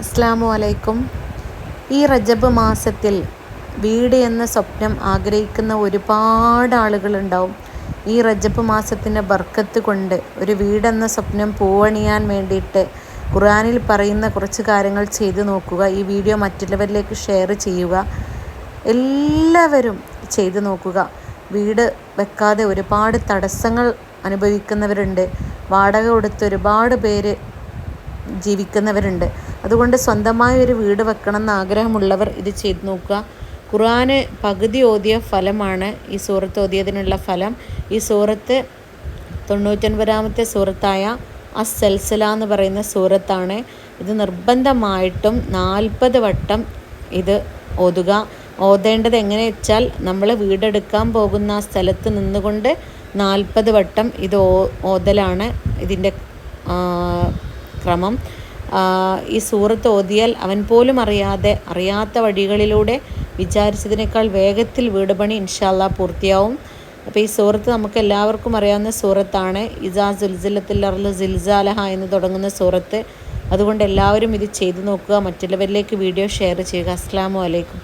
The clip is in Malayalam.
അസ്സാമു അലൈക്കും. ഈ റജബ് മാസത്തിൽ വീട് എന്ന സ്വപ്നം ആഗ്രഹിക്കുന്ന ഒരുപാട് ആളുകളുണ്ടാവും. ഈ റജബ് മാസത്തിന്റെ ബർക്കത്ത് കൊണ്ട് ഒരു വീടെന്ന സ്വപ്നം പൂവണിയാൻ വേണ്ടിയിട്ട് ഖുറാനിൽ പറയുന്ന കുറച്ച് കാര്യങ്ങൾ ചെയ്തു നോക്കുക. ഈ വീഡിയോ മറ്റുള്ളവരിലേക്ക് ഷെയർ ചെയ്യുക. എല്ലാവരും ചെയ്തു നോക്കുക. വീട് വെക്കാതെ ഒരുപാട് തടസ്സങ്ങൾ അനുഭവിക്കുന്നവരുണ്ട്. വാടക കൊടുത്ത് ഒരുപാട് പേര് ജീവിക്കുന്നവരുണ്ട്. അതുകൊണ്ട് സ്വന്തമായ ഒരു വീട് വെക്കണം എന്ന് ആഗ്രഹമുള്ളവർ ഇത് ചെയ്തു നോക്കുക. ഖുർആന് പകുതി ഓതിയ ഫലമാണ് ഈ സൂറത്ത് ഓതിയതിനുള്ള ഫലം. ഈ സൂറത്ത് തൊണ്ണൂറ്റൊൻപതാമത്തെ സൂറത്തായ അസൽസല എന്ന് പറയുന്ന സൂറത്താണ്. ഇത് നിർബന്ധമായിട്ടും നാൽപ്പത് വട്ടം ഇത് ഓതുക. ഓതേണ്ടത് എങ്ങനെ വെച്ചാൽ നമ്മൾ വീടെടുക്കാൻ പോകുന്ന ആ സ്ഥലത്ത് നിന്നുകൊണ്ട് നാൽപ്പത് വട്ടം ഇത് ഓതലാണ് ഇതിന്റെ ക്രമം ഈ സൂറത്ത് ഓതിയാൽ അവൻ പോലും അറിയാതെ അറിയാത്ത വഴികളിലൂടെ വിചാരിച്ചതിനേക്കാൾ വേഗത്തിൽ വീട് പണി ഇൻഷാല്ല പൂർത്തിയാവും. അപ്പോൾ ഈ സൂറത്ത് നമുക്ക് എല്ലാവർക്കും അറിയാവുന്ന സൂറത്താണ്. ഇസാ സുൽസിലത്തിൽ അർല സിൽസാലഹ എന്ന് തുടങ്ങുന്ന സൂറത്ത്. അതുകൊണ്ട് എല്ലാവരും ഇത് ചെയ്തു നോക്കുക. മറ്റുള്ളവരിലേക്ക് വീഡിയോ ഷെയർ ചെയ്യുക. അസ്സാം വലൈക്കും